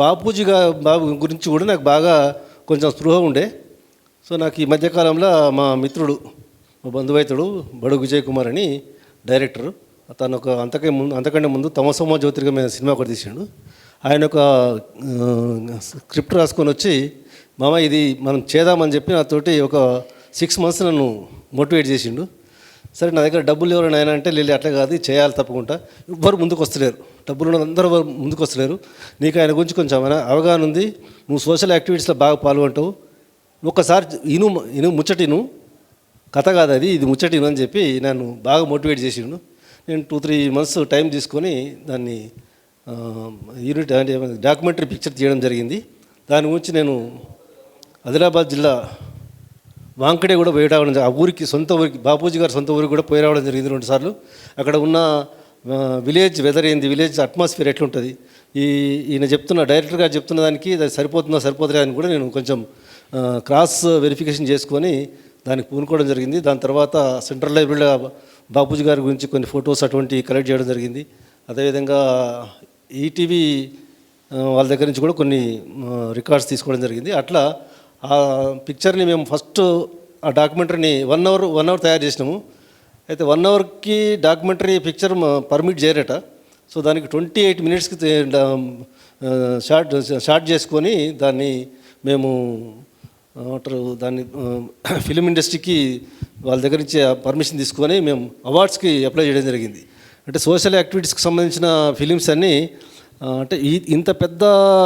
బాపూజీ గారు బాబు గురించి కూడా నాకు బాగా కొంచెం స్పృహ ఉండే. సో నాకు ఈ మధ్యకాలంలో మా మిత్రుడు మా బంధువైతుడు బడు విజయ్ కుమార్ అని డైరెక్టర్. తను ఒక అంతకే ముందు అంతకంటే ముందు తమసోమ జ్యోతిర్గమైన సినిమా ఒకటి తీసిండు. ఆయన ఒక స్క్రిప్ట్ రాసుకొని వచ్చి మామ ఇది మనం చేద్దామని చెప్పి నాతోటి ఒక సిక్స్ మంత్స్ నన్ను మోటివేట్ చేసిండు. సరే నా దగ్గర డబ్బులు ఎవరైనా ఆయన అంటే లేదు అట్లా కాదు చేయాలి తప్పకుండా. ఎవ్వరు ముందుకు వస్తలేరు. డబ్బులు ఉన్న అందరూ ముందుకు వస్తలేరు. నీకు ఆయన గురించి కొంచెం అవగాహన ఉంది. నువ్వు సోషల్ యాక్టివిటీస్లో బాగా పాల్గొంటావు. ఒక్కసారి ఇను ఇను ముచ్చటిను. కథ కాదు అది ఇది ముచ్చటిను అని చెప్పి నన్ను బాగా మోటివేట్ చేసిండు. నేను టూ త్రీ మంత్స్ టైం తీసుకొని దాన్ని యూనిట్ అంటే డాక్యుమెంటరీ పిక్చర్ తీయడం జరిగింది. దాని గురించి నేను ఆదిలాబాద్ జిల్లా వాంకడే కూడా పోయి రావడం ఆ ఊరికి సొంత ఊరికి బాపూజీ గారి సొంత ఊరికి కూడా పోయి రావడం జరిగింది రెండుసార్లు అక్కడ ఉన్న విలేజ్ వెదర్ ఏంది విలేజ్ అట్మాస్ఫియర్ ఎట్లుంటుంది? ఈ ఈయన చెప్తున్న డైరెక్టర్ గారు చెప్తున్న దానికి అది సరిపోతుందా సరిపోతుందా అని కూడా నేను కొంచెం క్రాస్ వెరిఫికేషన్ చేసుకొని దానికి పూనుకోవడం జరిగింది. దాని తర్వాత సెంట్రల్ లైబ్రరీలో బాపూజీ గారి గురించి కొన్ని ఫొటోస్ అటువంటి కలెక్ట్ చేయడం జరిగింది. అదేవిధంగా ఈటీవీ వాళ్ళ దగ్గర నుంచి కూడా కొన్ని రికార్డ్స్ తీసుకోవడం జరిగింది. అట్లా ఆ పిక్చర్ని మేము ఫస్ట్ ఆ డాక్యుమెంటరీని వన్ అవర్ వన్ అవర్ తయారు చేసినాము. అయితే వన్ అవర్కి డాక్యుమెంటరీ పిక్చర్ పర్మిట్ చేయరట. సో దానికి ట్వంటీ ఎయిట్ మినిట్స్కి షార్ట్ షార్ట్ చేసుకొని దాన్ని మేము ఏమంటారు దాన్ని ఫిలిం ఇండస్ట్రీకి వాళ్ళ దగ్గర నుంచి పర్మిషన్ తీసుకొని మేము అవార్డ్స్కి అప్లై చేయడం జరిగింది. అంటే సోషల్ యాక్టివిటీస్కి సంబంధించిన ఫిలిమ్స్ అన్నీ అంటే ఈ ఇంత పెద్ద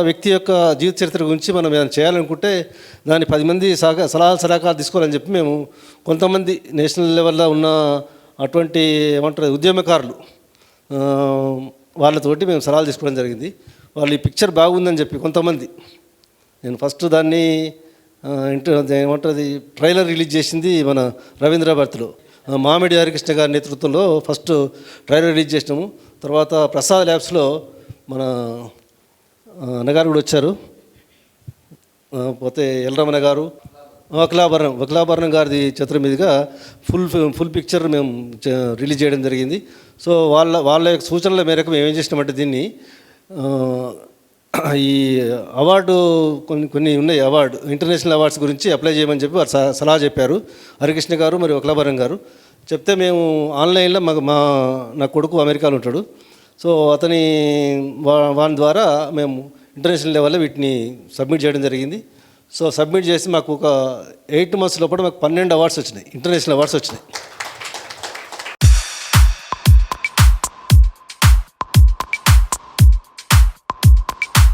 వ్యక్తి యొక్క జీవిత చరిత్ర గురించి మనం ఏమైనా చేయాలనుకుంటే దాన్ని పది మంది సహక సలహాలు సలహాలు తీసుకోవాలని చెప్పి మేము కొంతమంది నేషనల్ లెవెల్లో ఉన్న అటువంటి ఏమంటారు ఉద్యమకారులు వాళ్ళతోటి మేము సలహాలు తీసుకోవడం జరిగింది. వాళ్ళు ఈ పిక్చర్ బాగుందని చెప్పి కొంతమంది. నేను ఫస్ట్ దాన్ని ఇంటర్ అది ఏమంటుంది ట్రైలర్ రిలీజ్ చేసింది మన రవీంద్రాభారతిలో మామిడి హరికృష్ణ గారి నేతృత్వంలో ఫస్ట్ ట్రైలర్ రిలీజ్ చేసినాము. తర్వాత ప్రసాద్ ల్యాబ్స్లో మన అన్నగారు కూడా వచ్చారు. పోతే ఎల్రమణ గారు వకలాభరణం వకలాభరణం గారిది చిత్రం మీదుగా ఫుల్ ఫుల్ పిక్చర్ మేము రిలీజ్ చేయడం జరిగింది. సో వాళ్ళ వాళ్ళ యొక్క సూచనల మేరకు మేము ఏం చేసినామంటే దీన్ని ఈ అవార్డు కొన్ని కొన్ని ఉన్నాయి. అవార్డు ఇంటర్నేషనల్ అవార్డ్స్ గురించి అప్లై చేయమని చెప్పి వారు స- సలహా చెప్పారు. హరికృష్ణ గారు మరియు వకలాభరణం గారు. చెప్తే మేము ఆన్లైన్లో మా మా నా కొడుకు అమెరికాలో ఉంటాడు. సో అతని వా వాని ద్వారా మేము ఇంటర్నేషనల్ లెవెల్లో వీటిని సబ్మిట్ చేయడం జరిగింది. సో సబ్మిట్ చేసి మాకు ఒక ఎయిట్ మంత్స్ లోపల మాకు పన్నెండు అవార్డ్స్ వచ్చినాయి. ఇంటర్నేషనల్ అవార్డ్స్ వచ్చినాయి.